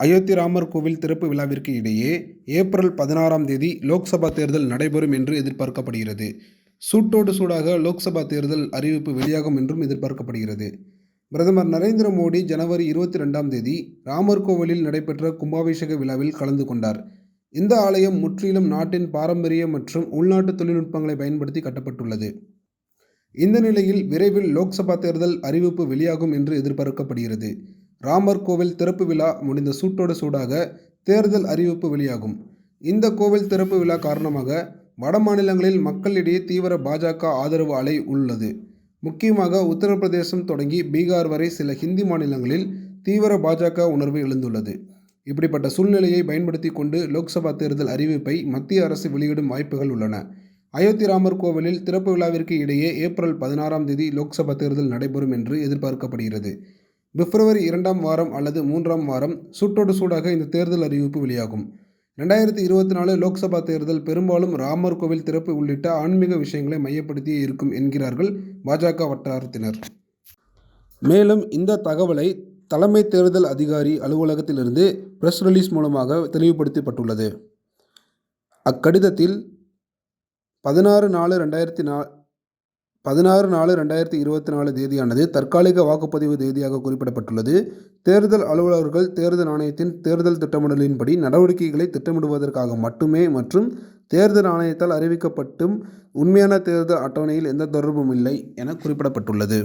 அயோத்தி ராமர் கோவில் திறப்பு விழாவிற்கு இடையே ஏப்ரல் பதினாறாம் தேதி லோக்சபா தேர்தல் நடைபெறும் என்று எதிர்பார்க்கப்படுகிறது. சூட்டோடு சூடாக லோக்சபா தேர்தல் அறிவிப்பு வெளியாகும் என்றும் எதிர்பார்க்கப்படுகிறது. பிரதமர் நரேந்திர மோடி ஜனவரி இருபத்தி ரெண்டாம் தேதி ராமர் கோவிலில் நடைபெற்ற கும்பாபிஷேக விழாவில் கலந்து கொண்டார். இந்த ஆலயம் முற்றிலும் நாட்டின் பாரம்பரிய மற்றும் உள்நாட்டு தொழில்நுட்பங்களை பயன்படுத்தி கட்டப்பட்டுள்ளது. இந்த நிலையில் விரைவில் லோக்சபா தேர்தல் அறிவிப்பு வெளியாகும் என்று எதிர்பார்க்கப்படுகிறது. ராமர் கோவில் திறப்பு விழா முடிந்த சூட்டோடு சூடாக தேர்தல் அறிவிப்பு வெளியாகும். இந்த கோவில் திறப்பு விழா காரணமாக வட மாநிலங்களில் மக்களிடையே தீவிர பாஜக ஆதரவு அலை உள்ளது. முக்கியமாக உத்தரப்பிரதேசம் தொடங்கி பீகார் வரை சில ஹிந்தி மாநிலங்களில் தீவிர பாஜக உணர்வு எழுந்துள்ளது. இப்படிப்பட்ட சூழ்நிலையை பயன்படுத்தி கொண்டு லோக்சபா தேர்தல் அறிவிப்பை மத்திய அரசு வெளியிடும் வாய்ப்புகள் உள்ளன. அயோத்தி ராமர் கோவிலில் திறப்பு விழாவிற்கு இடையே ஏப்ரல் பதினாறாம் தேதி லோக்சபா தேர்தல் நடைபெறும் என்று எதிர்பார்க்கப்படுகிறது. பிப்ரவரி இரண்டாம் வாரம் அல்லது மூன்றாம் வாரம் சூட்டோடு சூடாக இந்த தேர்தல் அறிவிப்பு வெளியாகும். ரெண்டாயிரத்தி இருபத்தி நாலு லோக்சபா தேர்தல் பெரும்பாலும் ராமர் கோவில் திறப்பு உள்ளிட்ட ஆன்மீக விஷயங்களை மையப்படுத்தியே இருக்கும் என்கிறார்கள் பாஜக வட்டாரத்தினர். மேலும் இந்த தகவலை தலைமை தேர்தல் அதிகாரி அலுவலகத்திலிருந்து பிரஸ் ரிலீஸ் மூலமாக தெளிவுபடுத்தப்பட்டுள்ளது. அக்கடிதத்தில் பதினாறு நாலு ரெண்டாயிரத்தி நா பதினாறு நாலு ரெண்டாயிரத்தி இருபத்தி நாலு தேதியானது தற்காலிக வாக்குப்பதிவு தேதியாக குறிப்பிடப்பட்டுள்ளது. தேர்தல் அலுவலர்கள் தேர்தல் ஆணையத்தின் தேர்தல் திட்டமிடலின்படி நடவடிக்கைகளை திட்டமிடுவதற்காக மட்டுமே மற்றும் தேர்தல் ஆணையத்தால் அறிவிக்கப்பட்டும் உண்மையான தேர்தல் அட்டவணையில் எந்த தொடர்பும் இல்லை என குறிப்பிடப்பட்டுள்ளது.